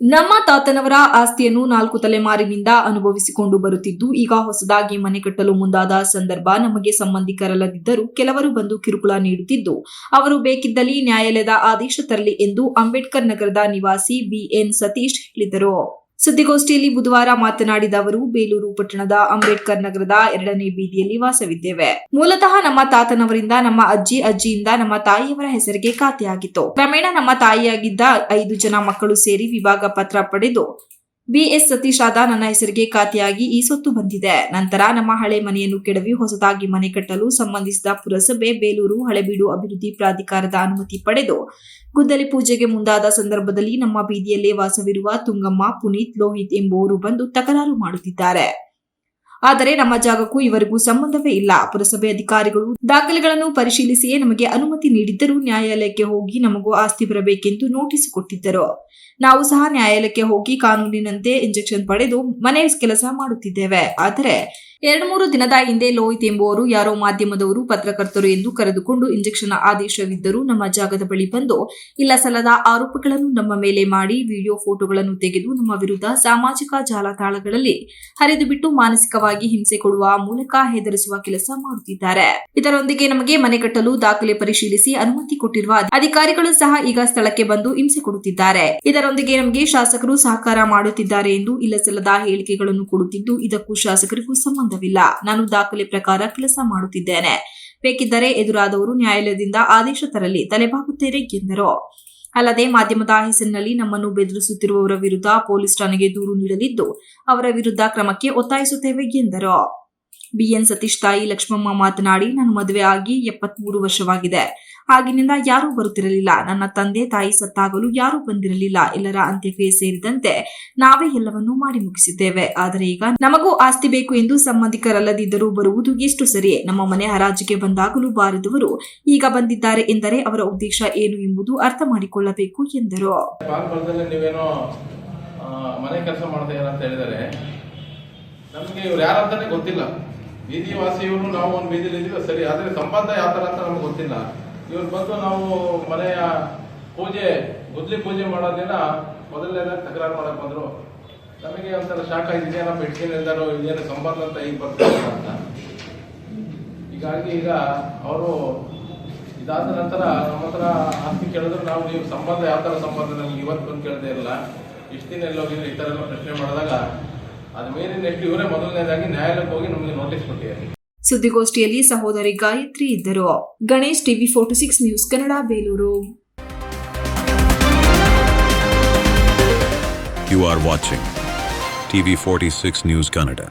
ನಮ್ಮ ತಾತನವರ ಆಸ್ತಿಯನ್ನು ನಾಲ್ಕು ತಲೆಮಾರಿನಿಂದ ಅನುಭವಿಸಿಕೊಂಡು ಬರುತ್ತಿದ್ದು, ಈಗ ಹೊಸದಾಗಿ ಮನೆ ಕಟ್ಟಲು ಮುಂದಾದ ಸಂದರ್ಭ ನಮಗೆ ಸಂಬಂಧಿಕರಲ್ಲದಿದ್ದರೂ ಕೆಲವರು ಬಂದು ಕಿರುಕುಳ ನೀಡುತ್ತಿದ್ದು, ಅವರು ಬೇಕಿದ್ದಲ್ಲಿ ನ್ಯಾಯಾಲಯದ ಆದೇಶ ತರಲಿ ಎಂದು ಅಂಬೇಡ್ಕರ್ ನಗರದ ನಿವಾಸಿ ಬಿಎನ್ ಸತೀಶ್ ಹೇಳಿದರು. ಸುದ್ದಿಗೋಷ್ಠಿಯಲ್ಲಿ ಬುಧವಾರ ಮಾತನಾಡಿದ ಅವರು, ಬೇಲೂರು ಪಟ್ಟಣದ ಅಂಬೇಡ್ಕರ್ ನಗರದ ಎರಡನೇ ಬೀದಿಯಲ್ಲಿ ವಾಸವಿದ್ದೇವೆ. ಮೂಲತಃ ನಮ್ಮ ತಾತನವರಿಂದ, ನಮ್ಮ ಅಜ್ಜಿ ಅಜ್ಜಿಯಿಂದ, ನಮ್ಮ ತಾಯಿಯವರ ಹೆಸರಿಗೆ ಖಾತೆಯಾಗಿತ್ತು. ಕ್ರಮೇಣ ನಮ್ಮ ತಾಯಿಯಾಗಿದ್ದ ಐದು ಜನ ಮಕ್ಕಳು ಸೇರಿ ವಿಭಾಗ ಪತ್ರ ಪಡೆದು ಬಿಎಸ್ ಸತೀಶ್ ಆದ ನನ್ನ ಹೆಸರಿಗೆ ಖಾತೆಯಾಗಿ ಈ ಸೊತ್ತು ಬಂದಿದೆ. ನಂತರ ನಮ್ಮ ಹಳೆ ಮನೆಯನ್ನು ಕೆಡವಿ ಹೊಸದಾಗಿ ಮನೆ ಕಟ್ಟಲು ಸಂಬಂಧಿಸಿದ ಪುರಸಭೆ ಬೇಲೂರು, ಹಳೆಬೀಡು ಅಭಿವೃದ್ಧಿ ಪ್ರಾಧಿಕಾರದ ಅನುಮತಿ ಪಡೆದು ಗುದ್ದಲಿ ಪೂಜೆಗೆ ಮುಂದಾದ ಸಂದರ್ಭದಲ್ಲಿ ನಮ್ಮ ಬೀದಿಯಲ್ಲೇ ವಾಸವಿರುವ ತುಂಗಮ್ಮ, ಪುನೀತ್, ಲೋಹಿತ್ ಎಂಬುವರು ಬಂದು ತಕರಾರು ಮಾಡುತ್ತಿದ್ದಾರೆ. ಆದರೆ ನಮ್ಮ ಜಾಗಕ್ಕೂ ಇವರಿಗೂ ಸಂಬಂಧವೇ ಇಲ್ಲ. ಪುರಸಭೆ ಅಧಿಕಾರಿಗಳು ದಾಖಲೆಗಳನ್ನು ಪರಿಶೀಲಿಸಿಯೇ ನಮಗೆ ಅನುಮತಿ ನೀಡಿದ್ದರೂ ನ್ಯಾಯಾಲಯಕ್ಕೆ ಹೋಗಿ ನಮಗೂ ಆಸ್ತಿ ಬರಬೇಕೆಂದು ನೋಟಿಸ್ ಕೊಟ್ಟಿದ್ದರು. ನಾವು ಸಹ ನ್ಯಾಯಾಲಯಕ್ಕೆ ಹೋಗಿ ಕಾನೂನಿನಂತೆ ಇಂಜೆಕ್ಷನ್ ಪಡೆದು ಮನೆ ಕೆಲಸ ಮಾಡುತ್ತಿದ್ದೇವೆ. ಆದರೆ ಎರಡು ಮೂರು ದಿನದ ಹಿಂದೆ ಲೋಹಿತ್ ಎಂಬುವರು ಯಾರೋ ಮಾಧ್ಯಮದವರು ಪತ್ರಕರ್ತರು ಎಂದು ಕರೆದುಕೊಂಡು ಇಂಜೆಕ್ಷನ್ ಆದೇಶವಿದ್ದರೂ ನಮ್ಮ ಜಾಗದ ಬಳಿ ಬಂದು ಇಲ್ಲ ಸಲ್ಲದ ಆರೋಪಗಳನ್ನು ನಮ್ಮ ಮೇಲೆ ಮಾಡಿ ವಿಡಿಯೋ ಫೋಟೋಗಳನ್ನು ತೆಗೆದು ನಮ್ಮ ವಿರುದ್ಧ ಸಾಮಾಜಿಕ ಜಾಲತಾಣಗಳಲ್ಲಿ ಹರಿದು ಬಿಟ್ಟು ಮಾನಸಿಕವಾಗಿ ಹಿಂಸೆ ಕೊಡುವ ಮೂಲಕ ಹೆದರಿಸುವ ಕೆಲಸ ಮಾಡುತ್ತಿದ್ದಾರೆ. ಇದರೊಂದಿಗೆ ನಮಗೆ ಮನೆ ಕಟ್ಟಲು ದಾಖಲೆ ಪರಿಶೀಲಿಸಿ ಅನುಮತಿ ಕೊಟ್ಟಿರುವ ಅಧಿಕಾರಿಗಳು ಸಹ ಈಗ ಸ್ಥಳಕ್ಕೆ ಬಂದು ಹಿಂಸೆ ಕೊಡುತ್ತಿದ್ದಾರೆ. ಇದರೊಂದಿಗೆ ನಮಗೆ ಶಾಸಕರು ಸಹಕಾರ ಮಾಡುತ್ತಿದ್ದಾರೆ ಎಂದು ಇಲ್ಲ ಸಲ್ಲದ ಹೇಳಿಕೆಗಳನ್ನು ಕೊಡುತ್ತಿದ್ದು, ಇದಕ್ಕೂ ಶಾಸಕರಿಗೂ ಸಂಬಂಧವಿಲ್ಲ ನಾನು ದಾಖಲೆ ಪ್ರಕಾರ ಕೆಲಸ ಮಾಡುತ್ತಿದ್ದೇನೆ. ಬೇಕಿದ್ದರೆ ಎದುರಾದವರು ನ್ಯಾಯಾಲಯದಿಂದ ಆದೇಶ ತರಲಿ, ತಲೆಬಾಗುತ್ತೇನೆ ಎಂದರು. ಅಲ್ಲದೆ ಮಾಧ್ಯಮದ ಹೆಸರಿನಲ್ಲಿ ನಮ್ಮನ್ನು ಬೆದರಿಸುತ್ತಿರುವವರ ವಿರುದ್ಧ ಪೊಲೀಸ್ ಠಾಣೆಗೆ ದೂರು ನೀಡಲಿದ್ದು, ಅವರ ವಿರುದ್ಧ ಕ್ರಮಕ್ಕೆ ಒತ್ತಾಯಿಸುತ್ತೇವೆ ಎಂದರು. ಬಿಎನ್ ಸತೀಶ್ ತಾಯಿ ಲಕ್ಷ್ಮಮ್ಮ ಮಾತನಾಡಿ, ನಾನು ಮದುವೆ ಆಗಿ ಎಪ್ಪತ್ಮೂರು ವರ್ಷವಾಗಿದೆ. ಆಗಿನಿಂದ ಯಾರೂ ಬರುತ್ತಿರಲಿಲ್ಲ. ನನ್ನ ತಂದೆ, ತಾಯಿ ಸತ್ತಾಗಲು ಯಾರೂ ಬಂದಿರಲಿಲ್ಲ. ಎಲ್ಲರ ಅಂತ್ಯಕ್ರಿಯೆ ಸೇರಿದಂತೆ ನಾವೇ ಎಲ್ಲವನ್ನೂ ಮಾಡಿ ಮುಗಿಸಿದ್ದೇವೆ. ಆದರೆ ಈಗ ನಮಗೂ ಆಸ್ತಿ ಬೇಕು ಎಂದು ಸಂಬಂಧಿಕರಲ್ಲದಿದ್ದರೂ ಬರುವುದು ಎಷ್ಟು ಸರಿ? ನಮ್ಮ ಮನೆ ಹರಾಜಿಗೆ ಬಂದಾಗಲೂ ಬಾರದವರು ಈಗ ಬಂದಿದ್ದಾರೆ ಎಂದರೆ ಅವರ ಉದ್ದೇಶ ಏನು ಎಂಬುದು ಅರ್ಥ ಮಾಡಿಕೊಳ್ಳಬೇಕು ಎಂದರು ಮನೆ ಕೆಲಸ ಮಾಡ್ತಾ ಅಂತ ಹೇಳಿದರೆ ನಮಗೆ ಇವ್ರು ಯಾರಂತಾನೆ ಗೊತ್ತಿಲ್ಲ. ಬೀದಿ ವಾಸಿ ಇವರು ನಾವು ಒಂದು ಬೀದಿಲಿ ಇದೀವಿ ಸರಿ. ಆದರೆ ಸಂಬಂಧ ಯಾವ ಥರ ಅಂತ ನಮ್ಗೆ ಗೊತ್ತಿಲ್ಲ. ಇವ್ರು ಬಂದು ನಾವು ಮನೆಯ ಪೂಜೆ, ಗುದ್ಲಿ ಪೂಜೆ ಮಾಡೋ ದಿನ ತಕರಾರು ಮಾಡಕ್ ಬಂದ್ರು. ನಮಗೆ ಒಂಥರ ಶಾಖ ಆಗಿದೆ ಇದೇನಪ್ಪ ಎಲ್ಲರೂ ಇದೇನು ಸಂಬಂಧ ಅಂತ ಈಗ ಬರ್ತಾರೆ ಅಂತ. ಹೀಗಾಗಿ ಈಗ ಅವರು ಇದಾದ ನಂತರ ನಮ್ಮ ಹತ್ರ ಆಸ್ತಿ ಕೇಳಿದ್ರು, ನಾವು ನೀವು ಸಂಬಂಧ ಯಾವ ಥರ ಸಂಬಂಧ ನಮ್ಗೆ ಇವತ್ತು ಬಂದು ಕೇಳದೇ ಇರಲ್ಲ. ಇಷ್ಟು ದಿನ ಎಲ್ಲ ಹೋಗಿದ್ರೆ ಈ ಥರ ಎಲ್ಲ ಪ್ರಶ್ನೆ ಮಾಡಿದಾಗ ಅದು ಮೇಲಿನ ಎಷ್ಟು ಇವರೇ ಮೊದಲನೇದಾಗಿ ನ್ಯಾಯಾಲಯಕ್ಕೆ ಹೋಗಿ ನಮಗೆ ನೋಟಿಸ್ ಕೊಟ್ಟಿದ್ದಾರೆ. ಸುದ್ದಿಗೋಷ್ಠಿಯಲ್ಲಿ ಸಹೋದರಿ ಗಾಯತ್ರಿ ಇದ್ದರು Ganesh TV forty six news Kannada Belur You are watching TV46 news Canada.